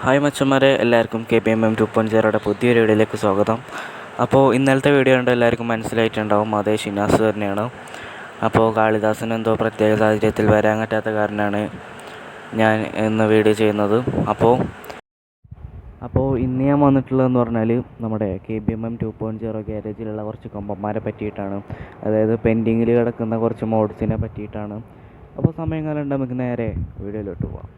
Hi മച്ചന്മാരെ എല്ലാവർക്കും K P M M two point സീറോയുടെ പുതിയൊരു വീഡിയോയിലേക്ക് സ്വാഗതം. അപ്പോൾ ഇന്നലത്തെ വീഡിയോ കണ്ട് എല്ലാവർക്കും മനസ്സിലായിട്ടുണ്ടാവും അതേ ഷിനാസ് തന്നെയാണ്. അപ്പോൾ കാളിദാസന് എന്തോ പ്രത്യേക സാഹചര്യത്തിൽ വരാൻ പറ്റാത്ത കാരണമാണ് ഞാൻ ഇന്ന് വീഡിയോ ചെയ്യുന്നത്. അപ്പോൾ അപ്പോൾ ഇന്ന് ഞാൻ വന്നിട്ടുള്ളതെന്ന് പറഞ്ഞാൽ നമ്മുടെ K B M M two point zero ഗ്യാരേജിലുള്ള കുറച്ച് കൊമ്പന്മാരെ പറ്റിയിട്ടാണ്. അതായത് പെൻഡിങ്ങിൽ കിടക്കുന്ന കുറച്ച് മോഡ്സിനെ പറ്റിയിട്ടാണ്. അപ്പോൾ സമയം നമുക്ക് നേരെ വീഡിയോയിലോട്ട് പോവാം.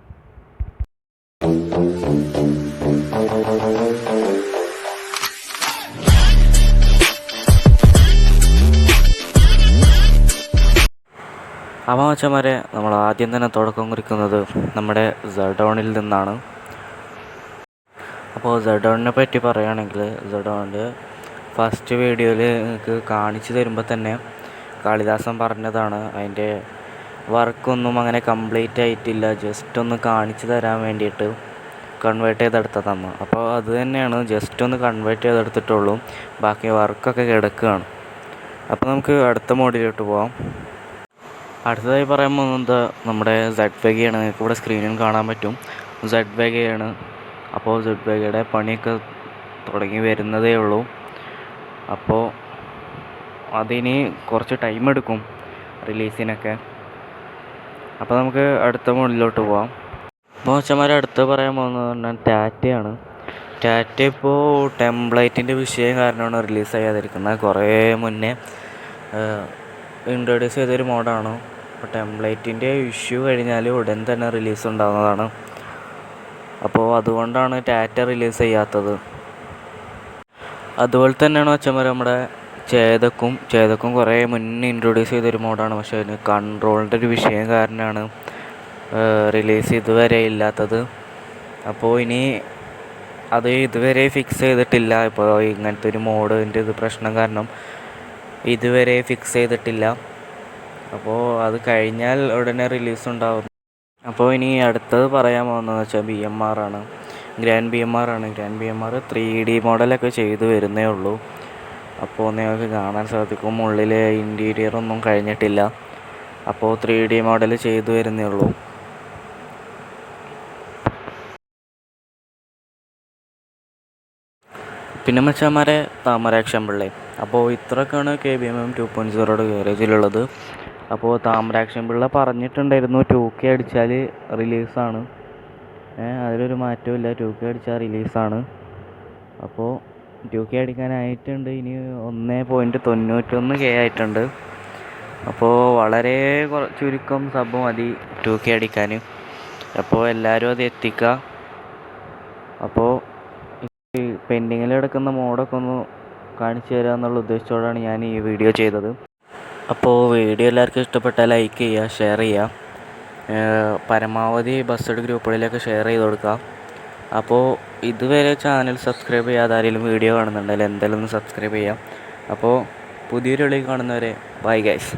അപ്പോൾ മച്ചന്മാരെ നമ്മൾ ആദ്യം തന്നെ തുടക്കം കുറിക്കുന്നത് നമ്മുടെ സഡോണിൽ നിന്നാണ്. അപ്പോൾ സഡോണിനെ പറ്റി പറയുകയാണെങ്കിൽ സഡോണിന്റെ ഫസ്റ്റ് വീഡിയോയിൽ നിങ്ങൾക്ക് കാണിച്ചു തരുമ്പോൾ തന്നെ കാളിദാസൻ പറഞ്ഞതാണ് അതിന്റെ വർക്കൊന്നും അങ്ങനെ കംപ്ലീറ്റ് ആയിട്ടില്ല ജസ്റ്റ് ഒന്ന് കാണിച്ചു തരാൻ വേണ്ടിയിട്ട് കൺവേർട്ട് ചെയ്തെടുത്തതാണ്. അപ്പോൾ അത് തന്നെയാണ് ജസ്റ്റ് ഒന്ന് കൺവേർട്ട് ചെയ്തെടുത്തിട്ടുള്ളൂ ബാക്കി വർക്കൊക്കെ കിടക്കുകയാണ്. അപ്പോൾ നമുക്ക് അടുത്ത മോഡിലോട്ട് പോവാം. അടുത്തതായി പറയാൻ പോകുന്നത് നമ്മുടെ സെഡ് വേഗയാണ് നിങ്ങൾക്ക് ഇവിടെ സ്ക്രീനിൽ കാണാൻ പറ്റും. സെഡ് വേഗയാണ് അപ്പോൾ സെഡ് വേഗയുടെ പണിയൊക്കെ തുടങ്ങി വരുന്നതേ ഉള്ളൂ. അപ്പോൾ അതിന് കുറച്ച് ടൈം എടുക്കും റിലീസിനൊക്കെ അപ്പോൾ നമുക്ക് അടുത്ത മോഡലിലോട്ട് പോവാം. അച്ഛന്മാരെ അടുത്ത് പറയാൻ പോകുന്നത് പറഞ്ഞാൽ ടാറ്റയാണ് ടാറ്റ ഇപ്പോൾ ടെംപ്ലേറ്റിന്റെ വിഷയം കാരണമാണ് റിലീസ് ചെയ്യാതിരിക്കുന്നത് കുറേ മുന്നേ ഇൻട്രൊഡ്യൂസ് ചെയ്തൊരു മോഡാണ്. അപ്പോൾ ടെംപ്ലേറ്റിന്റെ ഇഷ്യൂ കഴിഞ്ഞാൽ ഉടൻ തന്നെ റിലീസ് ഉണ്ടാകുന്നതാണ് അപ്പോൾ അതുകൊണ്ടാണ് ടാറ്റ റിലീസ് ചെയ്യാത്തത്. അതുപോലെ തന്നെയാണ് അച്ഛന്മാർ നമ്മുടെ ചേതക്കും ചേതക്കും കുറേ മുന്നേ ഇൻട്രൊഡ്യൂസ് ചെയ്തൊരു മോഡാണ്. പക്ഷെ അതിന് കൺട്രോളിന്റെ ഒരു വിഷയം കാരണമാണ് റിലീസ് ഇതുവരെ ഇല്ലാത്തത്. അപ്പോൾ ഇനി അത് ഇതുവരെ ഫിക്സ് ചെയ്തിട്ടില്ല. ഇപ്പോൾ ഇങ്ങനത്തെ ഒരു മോഡിന്റെ ഇത് പ്രശ്നം കാരണം ഇതുവരെ ഫിക്സ് ചെയ്തിട്ടില്ല. അപ്പോൾ അത് കഴിഞ്ഞാൽ ഉടനെ റിലീസ് ഉണ്ടാവും. അപ്പോൾ ഇനി അടുത്തത് പറയാൻ പോകുന്നതെന്ന് വെച്ചാൽ ബി എം ആർ ആണ്. ഗ്രാൻഡ് ബി എം ആർ ആണ്. Grand B M R three D മോഡലൊക്കെ ചെയ്തു വരുന്നേ ഉള്ളൂ. അപ്പോൾ നിങ്ങൾക്ക് കാണാൻ സാധിക്കും. ഉള്ളിൽ ഇന്റീരിയർ ഒന്നും കഴിഞ്ഞിട്ടില്ല. അപ്പോൾ ത്രീ ഡി മോഡൽ ചെയ്തു വരുന്നേ ഉള്ളൂ. പിന്നെ മച്ചാമാരെ താമരാക്ഷം പിള്ളേ. അപ്പോൾ ഇത്രയൊക്കെയാണ് K B M M two point സീറോയുടെ ഗാരേജിലുള്ളത്. അപ്പോൾ താമരാക്ഷൻ പിള്ള പറഞ്ഞിട്ടുണ്ടായിരുന്നു ടു കെ അടിച്ചാൽ റിലീസാണ് അതിലൊരു മാറ്റമില്ല ടു കെ അടിച്ചാൽ റിലീസാണ് അപ്പോൾ ടു കെ അടിക്കാനായിട്ടുണ്ട്. ഇനി ഒന്ന് പോയിന്റ് തൊണ്ണൂറ്റൊന്ന് കെ ആയിട്ടുണ്ട്. അപ്പോൾ വളരെ ചുരുക്കം സബ് മതി ടു കെ അടിക്കാൻ അപ്പോൾ എല്ലാവരും അത് എത്തിക്കുക അപ്പോൾ പെൻഡിങ്ങിൽ കിടക്കുന്ന മോഡൊക്കെ ഒന്ന് കാണിച്ചു തരിക എന്നുള്ള ഉദ്ദേശത്തോടാണ് ഞാൻ ഈ വീഡിയോ ചെയ്തത്. അപ്പോൾ വീഡിയോ എല്ലാവർക്കും ഇഷ്ടപ്പെട്ടാൽ ലൈക്ക് ചെയ്യുക ഷെയർ ചെയ്യുക. പരമാവധി ബസ്സഡ് ഗ്രൂപ്പുകളിലൊക്കെ ഷെയർ ചെയ്ത് കൊടുക്കുക. അപ്പോൾ ഇതുവരെ ചാനൽ സബ്സ്ക്രൈബ് ചെയ്യാതെ ആരെങ്കിലും വീഡിയോ കാണുന്നുണ്ടെങ്കിൽ എന്തായാലും ഒന്ന് സബ്സ്ക്രൈബ് ചെയ്യാം അപ്പോൾ പുതിയൊരു വിളി കാണുന്നവരെ ബൈ ഗൈസ്